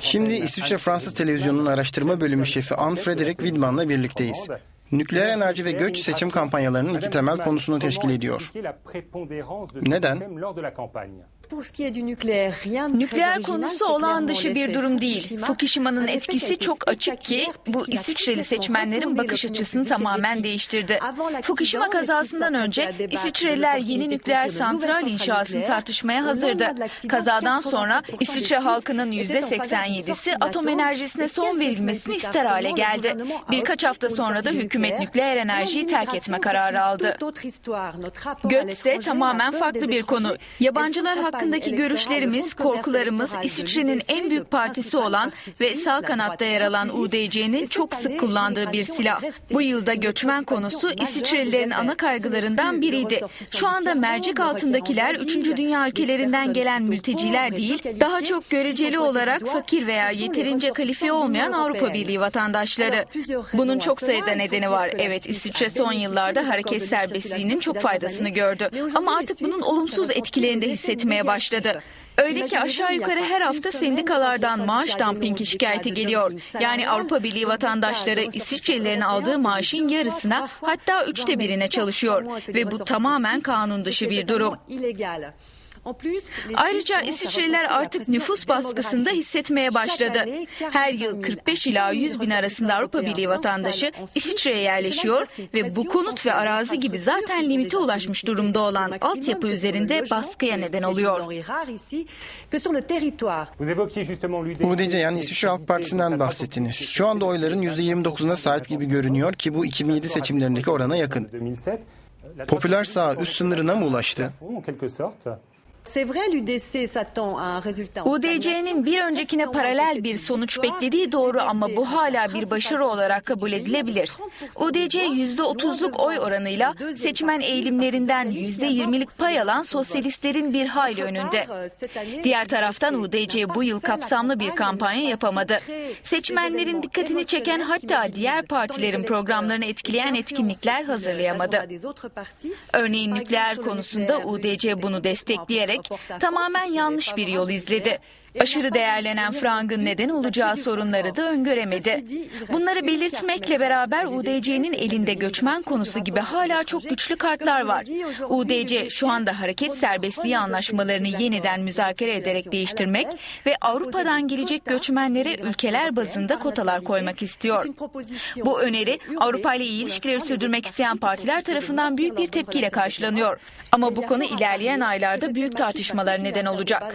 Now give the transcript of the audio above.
Şimdi İsviçre Fransız Televizyonu'nun araştırma bölümü şefi Anne Frederick Widman'la birlikteyiz. Nükleer enerji ve göç seçim kampanyalarının iki temel konusunu teşkil ediyor. Neden? Nükleer konusu olağan dışı bir durum değil. Fukushima'nın etkisi çok açık ki bu İsviçreli seçmenlerin bakış açısını tamamen değiştirdi. Fukushima kazasından önce İsviçreliler yeni nükleer santral inşasını tartışmaya hazırdı. Kazadan sonra İsviçre halkının %87'si atom enerjisine son verilmesini ister hale geldi. Birkaç hafta sonra da hükümet nükleer enerjiyi terk etme kararı aldı. Göç ise tamamen farklı bir konu. Yabancılar hakkındaki görüşlerimiz, korkularımız İsviçre'nin en büyük partisi olan ve sağ kanatta yer alan UDC'nin çok sık kullandığı bir silah. Bu yılda göçmen konusu İsviçrelilerin ana kaygılarından biriydi. Şu anda mercek altındakiler 3. dünya ülkelerinden gelen mülteciler değil, daha çok göreceli olarak fakir veya yeterince kalifiye olmayan Avrupa Birliği vatandaşları. Bunun çok sayıda nedeni var. Evet İsviçre son yıllarda hareket serbestliğinin çok faydasını gördü. Ama artık bunun olumsuz etkilerini de hissetmeye başladı. Öyle ki aşağı yukarı her hafta sendikalardan maaş dumpingi şikayeti geliyor. Yani Avrupa Birliği vatandaşları İsviçrelilerin aldığı maaşın yarısına hatta üçte birine çalışıyor. Ve bu tamamen kanun dışı bir durum. Ayrıca İsviçreliler artık nüfus baskısında hissetmeye başladı. Her yıl 45 ila 100 bin arasında Avrupa Birliği vatandaşı İsviçre'ye yerleşiyor ve bu konut ve arazi gibi zaten limite ulaşmış durumda olan altyapı üzerinde baskıya neden oluyor. UDC yani İsviçre Halk Partisi'nden bahsettiniz. Şu anda oyların %29'una sahip gibi görünüyor ki bu 2007 seçimlerindeki orana yakın. Popüler sağ üst sınırına mı ulaştı? UDC'nin bir öncekine paralel bir sonuç beklediği doğru ama bu hala bir başarı olarak kabul edilebilir. UDC %30'luk oy oranıyla seçmen eğilimlerinden %20'lik pay alan sosyalistlerin bir hayli önünde. Diğer taraftan UDC bu yıl kapsamlı bir kampanya yapamadı. Seçmenlerin dikkatini çeken hatta diğer partilerin programlarını etkileyen etkinlikler hazırlayamadı. Örneğin nükleer konusunda UDC bunu destekleyerek tamamen yanlış bir yol izledi. Aşırı değerlenen frangın neden olacağı sorunları da öngöremedi. Bunları belirtmekle beraber UDC'nin elinde göçmen konusu gibi hala çok güçlü kartlar var. UDC şu anda hareket serbestliği anlaşmalarını yeniden müzakere ederek değiştirmek ve Avrupa'dan gelecek göçmenlere ülkeler bazında kotalar koymak istiyor. Bu öneri Avrupa ile iyi ilişkileri sürdürmek isteyen partiler tarafından büyük bir tepkiyle karşılanıyor. Ama bu konu ilerleyen aylarda büyük tartışmalar neden olacak.